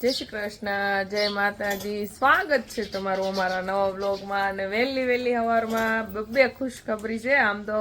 જય શ્રી કૃષ્ણ, જય માતાજી. સ્વાગત છે તમારું અમારા નવા બ્લોગમાં અને વહેલી વહેલી સવારમાં બે ખુશખબરી છે. આમ તો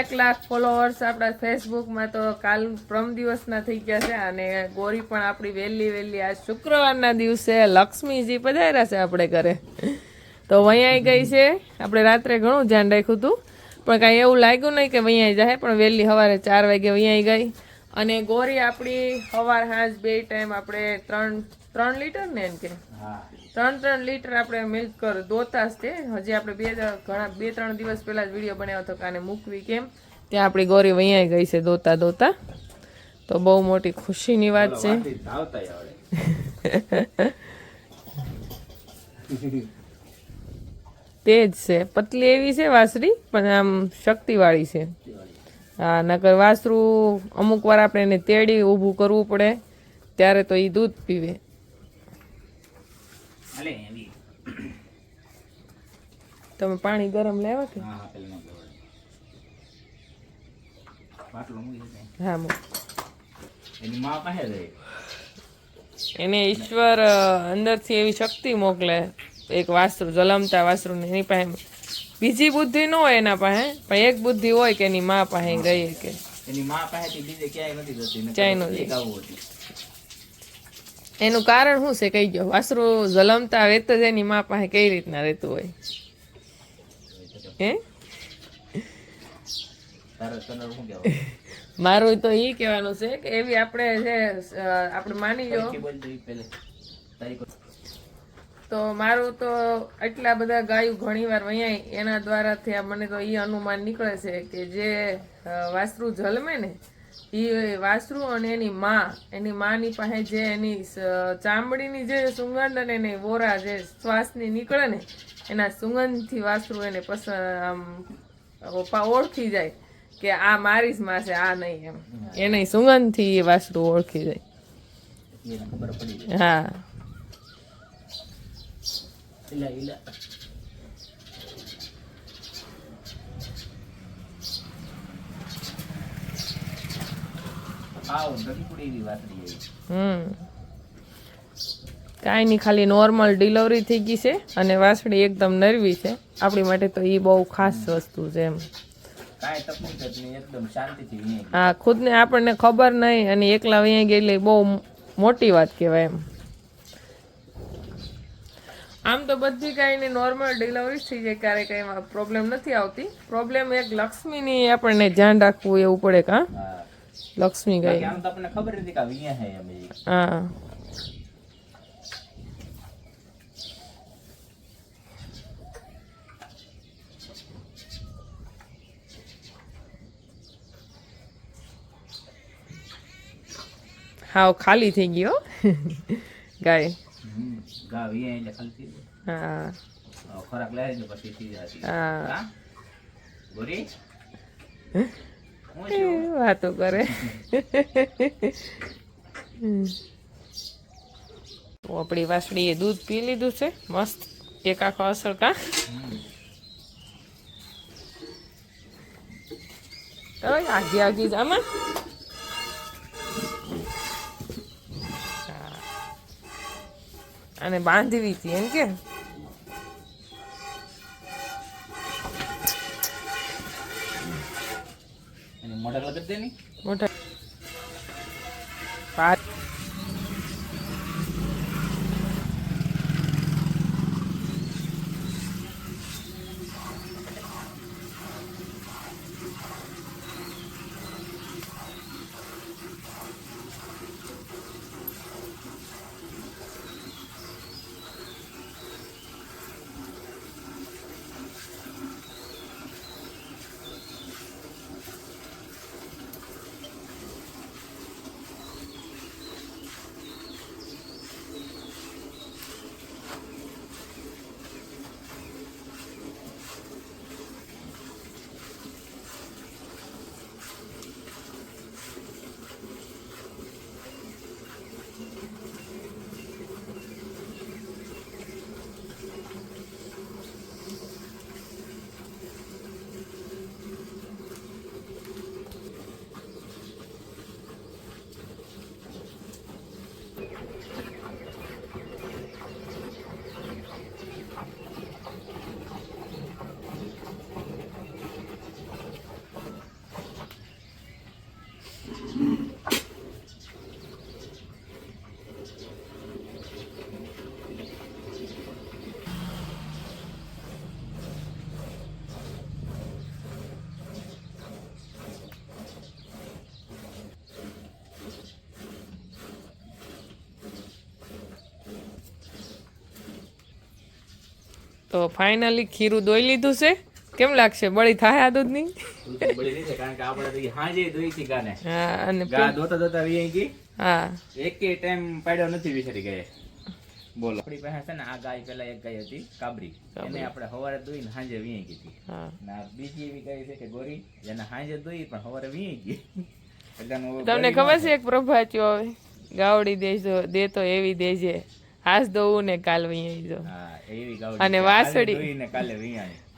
એક લાખ ફોલોવર્સ આપણા ફેસબુકમાં તો કાલ પ્રમ દિવસના થઈ ગયા છે અને ગોરી પણ આપણી વહેલી વહેલી આજ શુક્રવારના દિવસે લક્ષ્મીજી પધાર્યા છે આપણે ઘરે. તો વૈયાઈ ગઈ છે. આપણે રાત્રે ઘણું ધ્યાન રાખ્યું હતું. પણ કાંઈ એવું લાગ્યું નહીં કે વૈયાઈ જાય પણ વહેલી સવારે ચાર વાગે વૈયાઈ ગઈ. અને ગોરી આપણી સવાર સાંજ બે ટાઈમ આપણે ત્રણ ત્રણ લીટર ને એમ કે? ત્રણ ત્રણ લીટર આપણે મિલ્ક કર દોતા જ તે. હજી આપણે બે ઘણા બે ત્રણ દિવસ પહેલા જ વીડિયો બનાવ્યો હતો કાને મૂકવી કેમ? ત્યાં આપણી ગોરી વૈયા ગઈ છે દોતા દોતા. તો બહુ મોટી ખુશીની વાત છે. તે જ છે. પતલી એવી છે વાસરી પણ આમ શક્તિવાળી છે. હા નકર વાસરું અમુક વાર આપણે એને તેડી ઊભું કરવું પડે ત્યારે તો એ દૂધ પીવે. તમે પાણી ગરમ લેવા કે? હા. એની ઈશ્વર અંદરથી એવી શક્તિ મોકલે એક વાસ્ત્રુ જલમતા વાસ્ત્રુ એની પાસે બીજી બુદ્ધિ ન હોય એના પાસે પણ એક બુદ્ધિ હોય કે એની મા પાસે ગઈ કે. એની માં પાસેથી બીજે ક્યાંય નથી જતી ક્યાંય નથી. એક આવું હતું એનું કારણ શું છે? કહી ગયો વાસરું જલમતા વેત જ એની મા પાસે કઈ રીતના રહેતું હોય? હે? મારું તો એ કહેવાનું છે કે એવી આપણે જે આપણે માની લો તો મારું તો એટલા બધા ગાયું ઘણીવાર વૈયા એના દ્વારાથી આ મને તો એ અનુમાન નીકળે છે કે જે અ, વાસ્ત્રુ જન્મે ને એ વાસ્ત્રુ અને એની માં એની માની પાસે જે એની ચામડીની જે સુગંધ અને એની વોરા જે શ્વાસની નીકળે ને એના સુગંધથી વાસ્ત્રુ એને પસંદ આમ ઓળખી જાય કે આ મારી જ માં છે આ નહીં એમ. એને સુગંધથી એ વાસ્ત્રુ ઓળખી જાય. હા. એવી. હમ કાંઈ નહીં ખાલી નોર્મલ ડિલિવરી થઈ ગઈ છે અને વાસળી એકદમ નરવી છે. આપણી માટે તો એ બહુ ખાસ વસ્તુ છે એમ. આ ખુદને આપણને ખબર નહીં અને એકલા અહીંયા ગયેલી બહુ મોટી વાત કહેવાય એમ. આમ તો બધી કાંઈ નોર્મલ ડિલિવરી થઈ જાય ક્યારેક એમાં પ્રોબ્લેમ નથી આવતી. પ્રોબ્લેમ એક લક્ષ્મીની આપણને ધ્યાન રાખવું એવું પડે કાં લક્ષ્મી ગાય. આમ તો આપણને ખબર નથી કે આ હે. હાવ ખાલી થઈ ગયો ગાય. ગા વિયા એટલે ખાલી થઈ જાય. હા હવે ખોરાક લઈ જાય પછી થઈ જતી હા હા ગોરી હે? હું એ છું વાતો કરે તો આપણી વાસળીએ દૂધ પી લીધું છે મસ્ત એક આખો અસર કા ઓય, આગી આગી જ આમાં અને બાંધવી હતી એમ કે? મોટા તો ફાઇનલી ખીરું દોઈ લીધું છે. કેમ લાગશે? બળી થાય આ દૂધની? તું બળી છે, કારણ કે આપણે તો દોઈ હતી ગાને. હા અને ગા દોતા દોતા વી ગઈ. હા. એકે ટાઈમ પાડ્યો નથી વિચારી ગયે બોલો. આપણી પાસે છે ને આ ગાય પેલા એક ગાય હતી કાબરી. એને આપણે સવારે દોઈને સાંજે વી ગઈ હા. ના બીજી એવી ગાય છે કે ગોરી એને સાંજે દોઈ પણ સવારે વી ગઈ. તમને ખબર છે એક પ્રભાત્યો હવે? ગાવડી દેજો દેતો એવી દેજે. હાસ દઉં ને કાલ વૈયાઈ જો અને. વાસળી. આજે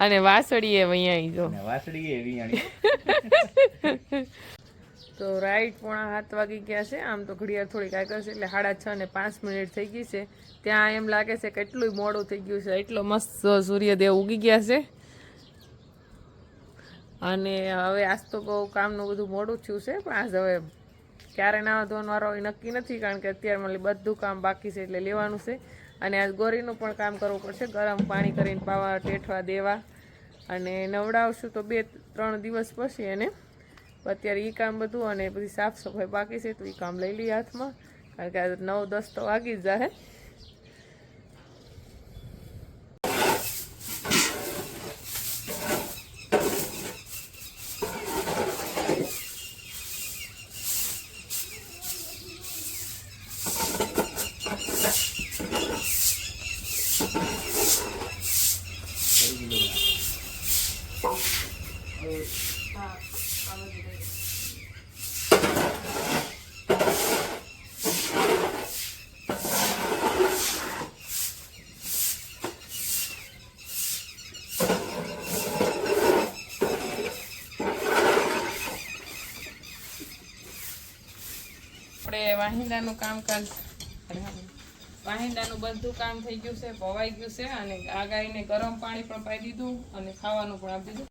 અને વાસળી એ આવી જો તો રાઈટ પોણા સાત વાગી ગયા છે. આમ તો ઘડિયાળ થોડીક આગળ છે એટલે સાડા છ ને પાંચ મિનિટ થઈ ગઈ છે. ત્યાં એમ લાગે છે કે એટલું મોડું થઈ ગયું છે. એટલો મસ્ત સૂર્યદેવ ઉગી ગયા છે. અને હવે આજ તો બહુ કામનું બધું મોડું થયું છે. પણ આજ હવે ક્યારે નાવા ધોવાનો એ નક્કી નથી, કારણ કે અત્યારે મને બધું કામ બાકી છે એટલે લેવાનું છે. અને આ ગોરીનું પણ કામ કરવું પડશે, ગરમ પાણી કરીને પાવા ટેઠવા દેવા. અને નવડાવશું તો બે, ત્રણ દિવસ પછી એને. અત્યારે એ કામ બધું અને બધી સાફ સફાઈ બાકી છે, તો એ કામ લઈ લઈએ હાથમાં. કારણ કે આજે નવ, દસ તો વાગી જ જાય આપણે વાહિંદાનું કામકાજ વાહિંદાનું બધું કામ થઈ ગયું છે પવાઈ ગયું છે અને આ ગાયને ગરમ પાણી પણ પાઈ દીધું અને ખાવાનું પણ આપી દીધું.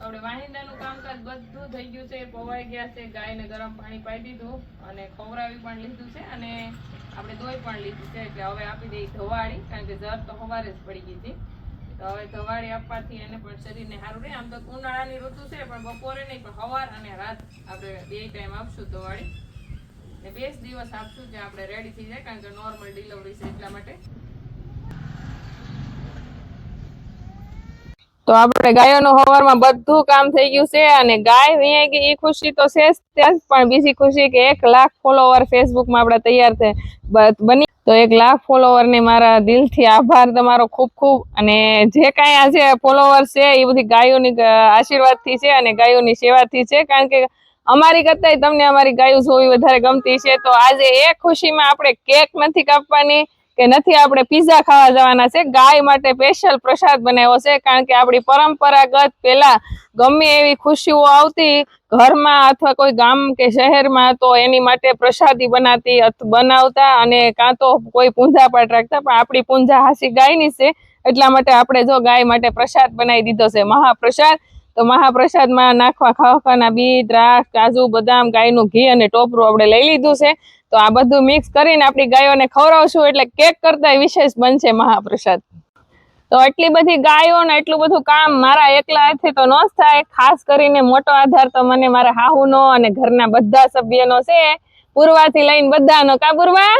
આપણે વાહિંદાનું કામકાજ બધું થઈ ગયું છે પવાઈ ગયા છે, ગાયને ગરમ પાણી પાઈ દીધું અને ખવડાવી પણ લીધું છે અને આપણે દોઈ પણ લીધું છે, એટલે હવે આપી દઈ ધવાળી, કારણ કે જર તો સવારે જ પડી ગઈ હતી. તો હવે ધવાળી આપવાથી એને પણ શરીરને સારું રહે. આમ તો ઉનાળાની ઋતુ છે, પણ બપોરે નહીં, પણ સવાર અને રાત આપણે બે ટાઈમ આપશું ધવાડી ને બે દિવસ આપશું જે આપણે રેડી થઈ જાય, કારણ કે નોર્મલ ડિલિવરી છે એટલા માટે. તો આપણે ગાયોનું હવારમાં બધું કામ થઈ ગયું છે અને ગાય અહીંયા કે એ ખુશી તો છે પણ બીજી ખુશી કે એક લાખ ફોલોવર ફેસબુકમાં આપણે તૈયાર છે. બની તો એક લાખ ફોલોવર ને મારા દિલથી આભાર તમારો ખૂબ ખૂબ. અને જે કાંઈ આજે ફોલોવર છે એ બધી ગાયોની આશીર્વાદથી છે અને ગાયોની સેવાથી છે, કારણ કે અમારી કરતા તમને અમારી ગાયો જોવી વધારે ગમતી છે. તો આજે એ ખુશીમાં આપણે કેક નથી કાપવાની કે નથી આપણે પીઝા ખાવા જવાના છે. ગાય માટે સ્પેશિયલ પ્રસાદ બનાવ્યો છે કારણ કે આપણી પરંપરાગત પેલા ગમે એવી ખુશીઓ આવતી ઘરમાં અથવા કોઈ ગામ કે શહેરમાં તો એની માટે પ્રસાદી બનાતી બનાવતા અને કાં તો કોઈ પૂંજા પાઠ રાખતા પણ આપણી પૂંજા હાસી ગાયની છે. એટલા માટે આપણે જો ગાય માટે પ્રસાદ બનાવી દીધો છે. મહાપ્રસાદ તો મહાપ્રસાદમાં નાખવા ખાવાના બી દ્રાક્ષ, કાજુ, બદામ, ગાયનું ઘી અને ટોપરું આપણે લઈ લીધું છે. તો આ બધું મિક્સ કરીને આપણી ગાયોને ખવડાવશું એટલે કેક કરતા વિશેષ બનશે મહાપ્રસાદ. તો એટલી બધી ગાયો ને એટલું બધું કામ મારા એકલા હાથે તો ન જ થાય. ખાસ કરીને મોટો આધાર તો મને મારા હાહુનો અને ઘરના બધા સભ્યનો છે. પૂર્વાથી લઈને બધાનો. કા પૂર્વા?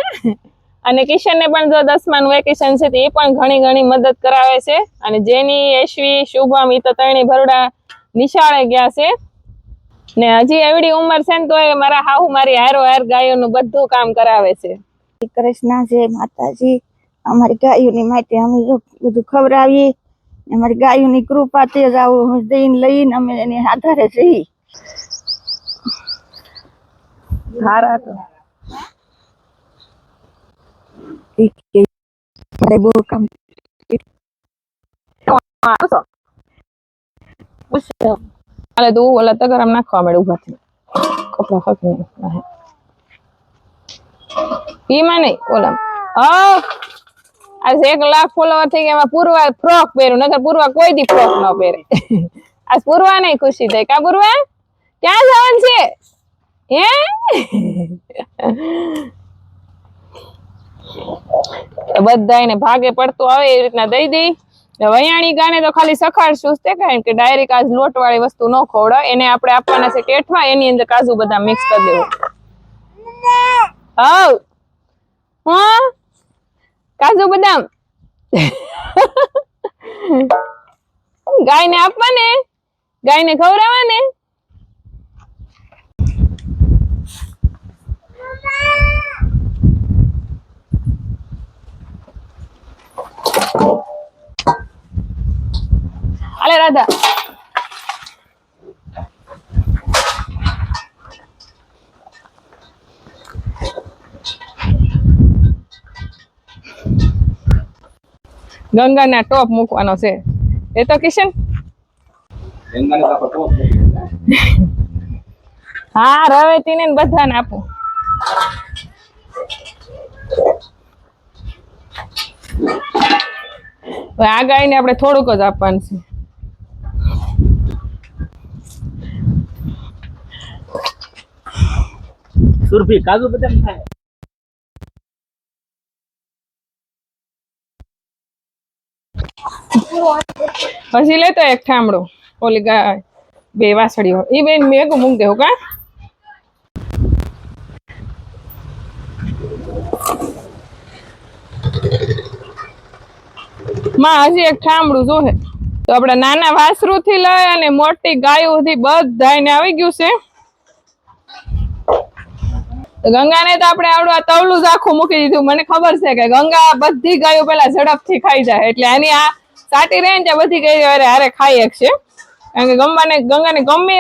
અને કિશનને પણ જો દસમાનું વેકેશન છે તો એ પણ ઘણી ઘણી મદદ કરાવે છે. અને જેની, એશવી, શુભમ, ઈ તો ત્રણેય ભરડા નિશાળે ગયા છે. ને હજી એવડી ઉંમર છે ને તો મારા હાહુ મારી હારો હાર ગાયોનું બધું કામ કરાવે છે. કૃષ્ણ જય માતાજી. અમારી ગાયોની માટે અમે બધું ખવડાવીએ. અમારી ગાયોની કૃપા તે જ આવું દઈને લઈને અમે એની આધારે જઈએ હારા તો. બહુ કામ હાલે તું ઓલા તગરામ નાખવા મળે ઊભા થઈ કપડા ફાકી પીમાં નહીં, ઓલા. આજે એક લાખ ફોલોવર થઈ ગયા, એમાં પૂર્વા ફ્રોક પહેર્યું નકર પૂર્વા કોઈ દી ફ્રોક ન પહેરે. આજ પૂર્વા નહીં ખુશી થઈ કા પૂર્વા? ક્યાં જવાનું છે? હે? તો બધાયને ભાગે પડતું આવે, એ રીતના દઈ દઈ. વૈયાણી ગાને તો ખાલી સખાડશું તે કારણ કે ડાયરેક્ટ કાજ લોટ વાળી વસ્તુ ન ખવડાવ એને આપણે આપવાના છે કેઠવા એની અંદર કાજુ બદામ મિક્સ કરી દેવું. હવ. હા? કાજુ બદામ. ગાયને આપવાને? ગાયને ખવડાવવા ને અલે રાધા ગંગાના ટોપ મૂકવાનો છે. એ તો કિશન? હા? રવેતી ને બધાને આપું. આ ગાયને આપણે થોડુંક જ આપવાનું છે. સુરભી કાજુ બદામ ખાય. પછી લેતો એક ઠામડો ઓલી ગાય, બે વાસળીઓ એ બેન મેઘ મૂક દેવું, કા? માં હજી એક ઠામડું જોહે. તો આપણે નાના વાસરું થી લઈ અને મોટી ગાયો થી બધાને આવી ગયું છે. ગંગાને તો આપણે આવડું આ તવલું આખું મૂકી દીધું. મને ખબર છે કે ગંગા બધી ગાયો પેલા ઝડપથી ખાઈ જાય. એટલે એની આ સાટી ને બધી ગાયો અરે હારે ખાઈ શકશે. કારણ કે ગમવાને ગંગાને ગમે